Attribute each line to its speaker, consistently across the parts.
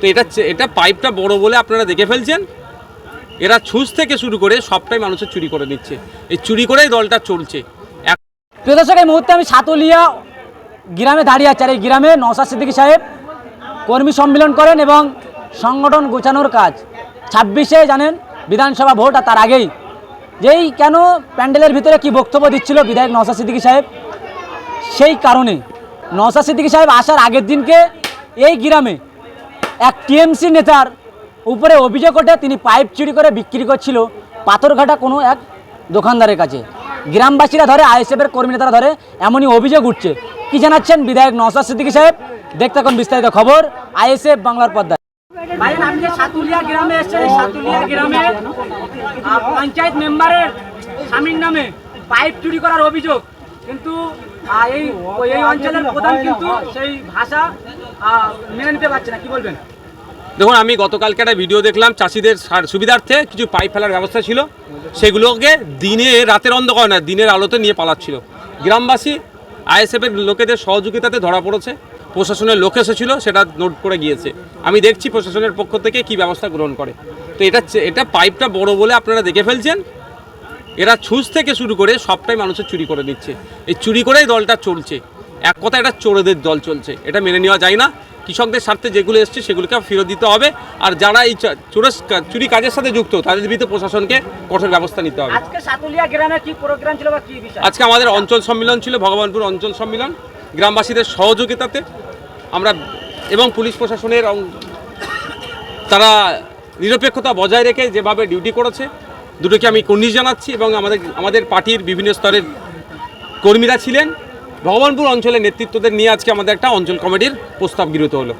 Speaker 1: তো এটা এটা পাইপটা বড় বলে আপনারা দেখে ফেলছেন। এরা ছুঁচ থেকে শুরু করে সবটাই মানুষের চুরি করে নিচ্ছে। এই চুরি করেই দলটা চলছে।
Speaker 2: প্রিয় এই মুহূর্তে আমি সাতুলিয়া গ্রামে দাঁড়িয়ে আছি। আর এই গ্রামে নওসাদ সিদ্দিকী সাহেব কর্মী সম্মেলন করেন এবং সংগঠন গোছানোর কাজ। ছাব্বিশে জানেন বিধানসভা ভোট, আর তার আগেই। যেই কেন প্যান্ডেলের ভিতরে কি বক্তব্য দিচ্ছিল বিধায়ক নওসাদ সিদ্দিকী সাহেব? সেই কারণে। নওসাদ সিদ্দিকী সাহেব আসার আগের দিনকে এই গ্রামে এক টিএমসি নেতার উপরে অভিযোগ ওঠে, তিনি পাইপ চুরি করে বিক্রি করছিল পাথরঘাটা কোনো এক দোকানদারের কাছে। গ্রামবাসীরা ধরে, আইএসএফের কর্মী নেতারা ধরে, এমনই অভিযোগ উঠছে। কি জানাচ্ছেন বিধায়ক নওসাদ সিদ্দিকী সাহেব? দেখতে এখন বিস্তারিত খবর। আইএসএফ বাংলার অঞ্চলের প্রধান কিন্তু সেই ভাষা মেনে নিতে পারছে না। কি বলবেন?
Speaker 1: দেখুন, আমি গতকালকে একটা ভিডিও দেখলাম, চাষিদের সুবিধার্থে কিছু পাইপ ফেলার ব্যবস্থা ছিল। সেগুলোকে দিনে, রাতের অন্ধকার না দিনের আলোতে নিয়ে পালাচ্ছিল। গ্রামবাসী আইএসএফের লোকেদের সহযোগিতাতে ধরা পড়েছে। প্রশাসনের লোক এসেছিল, সেটা নোট করে গিয়েছে। আমি দেখছি প্রশাসনের পক্ষ থেকে কি ব্যবস্থা গ্রহণ করে। তো এটা এটা পাইপটা বড় বলে আপনারা দেখে ফেলছেন। এরা ছুঁচ থেকে শুরু করে সবটাই মানুষের চুরি করে নিচ্ছে। এই চুরি করেই দলটা চলছে। এক কথা এটা চোরেদের দল চলছে। এটা মেনে নেওয়া যায় না। কৃষকদের স্বার্থে যেগুলো এসছে সেগুলোকে ফেরত দিতে হবে। আর যারা এই চোরের চুরি কাজের সাথে যুক্ত তাদের বিরুদ্ধে প্রশাসনকে কঠোর ব্যবস্থা নিতে হবে।
Speaker 2: আজকে
Speaker 1: আমাদের অঞ্চল সম্মেলন ছিল ভগবানপুর অঞ্চল সম্মেলন। গ্রামবাসীদের সহযোগিতাতে আমরা এবং পুলিশ প্রশাসনের তারা নিরপেক্ষতা বজায় রেখে যেভাবে ডিউটি করেছে দুটোকে আমি কুর্নিশ জানাচ্ছি এবং আমাদের আমাদের পার্টির বিভিন্ন স্তরের কর্মীরা ছিলেন। ভগবানপুর অঞ্চলের নেতৃত্বদের নিয়ে আজকে আমাদের একটা অঞ্চল কমিটির প্রস্তাব গৃহীত হলো।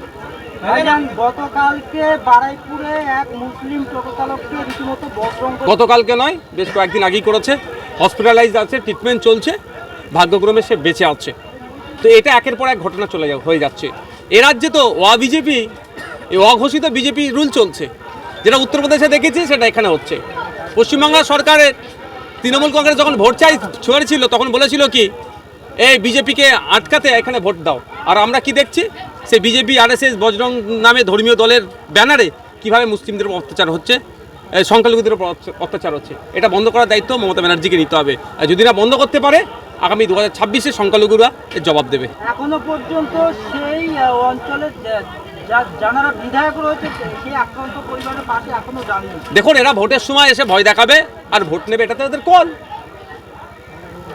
Speaker 3: গতকালকে বারাইপুরে এক মুসলিম টোটো রীতিমতো
Speaker 1: গতকালকে নয় বেশ কয়েকদিন আগেই করেছে। হসপিটালাইজ আছে ট্রিটমেন্ট চলছে ভাগ্যক্রমে সে বেঁচে আছে। তো এটা একের পর এক ঘটনা চলে যা- হয়ে যাচ্ছে। এ রাজ্যে তো অ বিজেপি এই অঘোষিত বিজেপি রুল চলছে। যেটা উত্তরপ্রদেশে দেখেছি সেটা এখানে হচ্ছে। পশ্চিমবাংলা সরকারের তৃণমূল কংগ্রেস যখন ভোট চাই ছিল তখন বলেছিল কি এই বিজেপিকে আটকাতে এখানে ভোট দাও। আর আমরা কি দেখছি? সে বিজেপি আরএসএস বজরং নামে ধর্মীয় দলের ব্যানারে কীভাবে মুসলিমদের অত্যাচার হচ্ছে? সংখ্যালঘুদের উপর অত্যাচার হচ্ছে। এটা বন্ধ করার দায়িত্ব মমতা ব্যানার্জিকে নিতে হবে। আর যদি না বন্ধ করতে পারে আগামী দু হাজার ছাব্বিশে সংখ্যালঘুরা এর জবাব দেবে।
Speaker 3: এখনও পর্যন্ত সেই অঞ্চলের
Speaker 1: দেখুন এরা ভোটের সময় এসে ভয় দেখাবে আর ভোট নেবে এটা তাদের কল।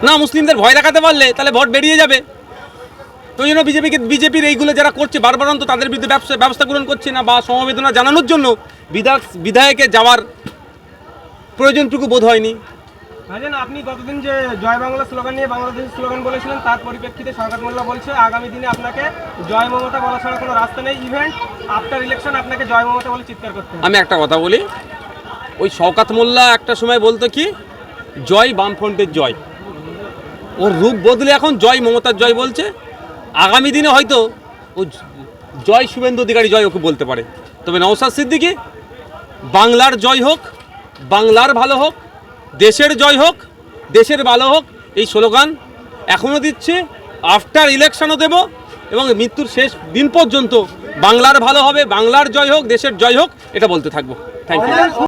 Speaker 1: না মুসলিমদের ভয় দেখাতে পারলে তাহলে ভোট বেরিয়ে যাবে। তো জন্য বিজেপিকে বিজেপির এইগুলো যারা করছে বারবার অন্ত তাদের বিরুদ্ধে ব্যবসা ব্যবস্থা গ্রহণ করছে না বা সমবেদনা জানানোর জন্য বিধায়ক বিধায়কে যাওয়ার প্রয়োজনটুকু বোধ হয়নি।
Speaker 4: ভাইজান আপনি গতদিন যে জয় বাংলা স্লোগান নিয়ে বাংলাদেশ স্লোগান বলেছিলেন তার পরিপ্রেক্ষিতে সরকার মোল্লা বলছে আগামী দিনে আপনাকে জয় মমতা বলা ছাড়া কোনো রাস্তা নেই। ইভেন্ট আফটার ইলেকশন আপনাকে জয় মমতা বলে চিৎকার করতে
Speaker 1: আমি একটা কথা বলি ওই শওকাত মোল্লা একটা সময় বলতো কি জয় বামফ্রন্টের জয়। ওর রূপ বদলে এখন জয়, মমতার জয় বলছে। আগামী দিনে হয়তো ও জয় শুভেন্দু অধিকারী জয় ওকে বলতে পারে। তবে নওসাদ সিদ্দিকি, বাংলার জয় হোক, বাংলার ভালো হোক, দেশের জয় হোক, দেশের ভালো হোক, এই স্লোগান এখনও দিচ্ছে। আফটার ইলেকশনও দেব এবং মৃত্যুর শেষ দিন পর্যন্ত বাংলার ভালো হবে, বাংলার জয় হোক, দেশের জয় হোক, এটা বলতে থাকব। Thank you